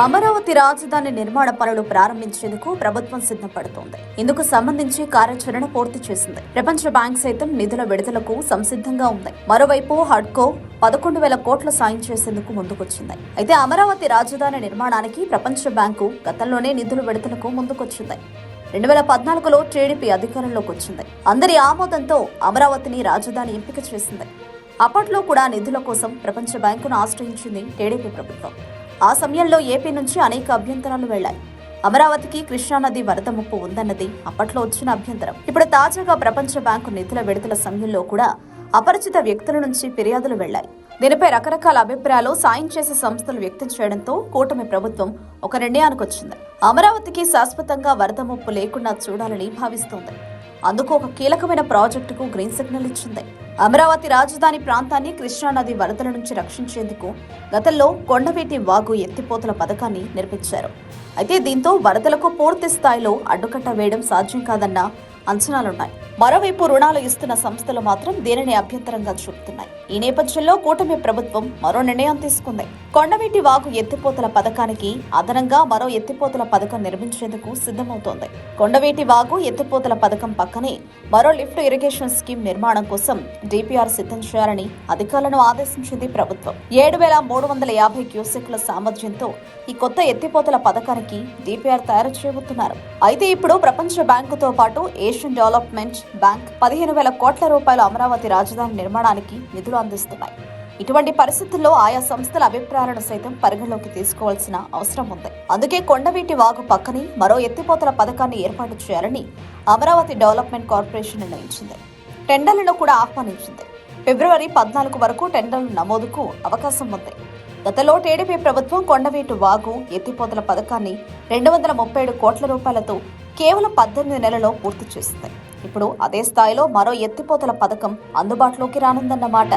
అమరావతి రాజధాని నిర్మాణ పనులు ప్రారంభించేందుకు ప్రభుత్వం సిద్ధపడుతోంది. ఇందుకు సంబంధించి కార్యాచరణ పూర్తి చేసింది. ప్రపంచ బ్యాంక్ సైతం నిధుల విడుదలకు సంసిద్ధంగా ఉంది. మరోవైపు హడ్కో పదకొండు వేల కోట్ల సాయం చేసేందుకు ముందుకొచ్చింది. అయితే అమరావతి రాజధాని నిర్మాణానికి ప్రపంచ బ్యాంకు గతంలోనే నిధుల విడుదలకు ముందుకొచ్చింది. రెండు వేల పద్నాలుగులో టీడీపీ అధికారంలోకి వచ్చింది. అందరి ఆమోదంతో అమరావతిని రాజధాని ఎంపిక చేసింది. అప్పట్లో కూడా నిధుల కోసం ప్రపంచ బ్యాంకును ఆశ్రయించింది టీడీపీ ప్రభుత్వం. ఆ సమయంలో ఏపీ నుంచి అనేక అభ్యంతరాలు వెళ్ళాయి. అమరావతికి కృష్ణానది వరద ముప్పు ఉందన్నది అప్పట్లో వచ్చిన అభ్యంతరం. ఇప్పుడు తాజాగా ప్రపంచ బ్యాంకు నిధుల విడుదల సమయంలో కూడా అపరిచిత వ్యక్తుల నుంచి ఫిర్యాదులు వెళ్ళాయి. దీనిపై రకరకాల అభిప్రాయాలు సాయం చేసే సంస్థలు వ్యక్తం చేయడంతో కూటమి ప్రభుత్వం ఒక నిర్ణయానికి వచ్చింది. అమరావతికి శాశ్వతంగా వరద ముప్పు లేకుండా చూడాలని భావిస్తోంది. అందుకు ఒక కీలకమైన ప్రాజెక్టుకు గ్రీన్ సిగ్నల్ ఇచ్చింది. అమరావతి రాజధాని ప్రాంతాన్ని కృష్ణానది వరదల నుంచి రక్షించేందుకు గతంలో కొండవీటి వాగు ఎత్తిపోతల పథకాన్ని నిర్మించారు. అయితే దీంతో వరదలకు పూర్తి స్థాయిలో అడ్డుకట్ట వేయడం సాధ్యం కాదన్న అంచనాలున్నాయి. మరోవైపు రుణాలు ఇస్తున్న సంస్థలు మాత్రం దీనిని అభ్యంతరంగా చూపుతున్నాయి? ఈ నేపథ్యంలో కూటమి ప్రభుత్వం మరో నిర్ణయం తీసుకుంది. కొండవీటి వాగు ఎత్తిపోతల పథకానికి అదనంగా మరో ఎత్తిపోతల పథకం నిర్మించేందుకు సిద్ధమవుతోంది. కొండవీటి వాగు ఎత్తిపోతల పథకం పక్కనే మరో లిఫ్ట్ ఇరిగేషన్ స్కీమ్ నిర్మాణం కోసం డిపిఆర్ సిద్ధం చేయాలని అధికారులను ఆదేశించింది ప్రభుత్వం. ఏడు వేల మూడు వందల యాభై క్యూసెక్ల సామర్థ్యంతో ఈ కొత్త ఎత్తిపోతల పథకానికి డిపిఆర్ తయారు చేయబోతున్నారు. అయితే ఇప్పుడు ప్రపంచ బ్యాంకుతో పాటు ఏషియన్ డెవలప్మెంట్ బ్యాంక్ పదిహేను వేల కోట్ల రూపాయల అమరావతి రాజధాని నిర్మాణానికి నిధులు అందిస్తున్నాయి. ఇటువంటి పరిస్థితుల్లో ఆయా సంస్థల అభిప్రాయాలను సైతం పరిగణలోకి తీసుకోవాల్సిన అవసరం ఉంది. అందుకే కొండవీటి వాగు పక్కనే మరో ఎత్తిపోతల పథకాన్ని ఏర్పాటు చేయాలని అమరావతి డెవలప్మెంట్ కార్పొరేషన్ నిర్ణయించింది. టెండర్లను కూడా ఆహ్వానించింది. ఫిబ్రవరి పద్నాలుగు వరకు టెండర్ల నమోదుకు అవకాశం ఉంది. గతంలో టీడీపీ ప్రభుత్వం కొండవీటు వాగు ఎత్తిపోతల పథకాన్ని రెండు వందల ముప్పై ఏడు కోట్ల రూపాయలతో కేవలం పద్దెనిమిది నెలలో పూర్తి చేసింది ఇప్పుడు అదే స్థాయిలో మరో ఎత్తిపోతల పథకం అందుబాటులోకి రానుందన్నమాట.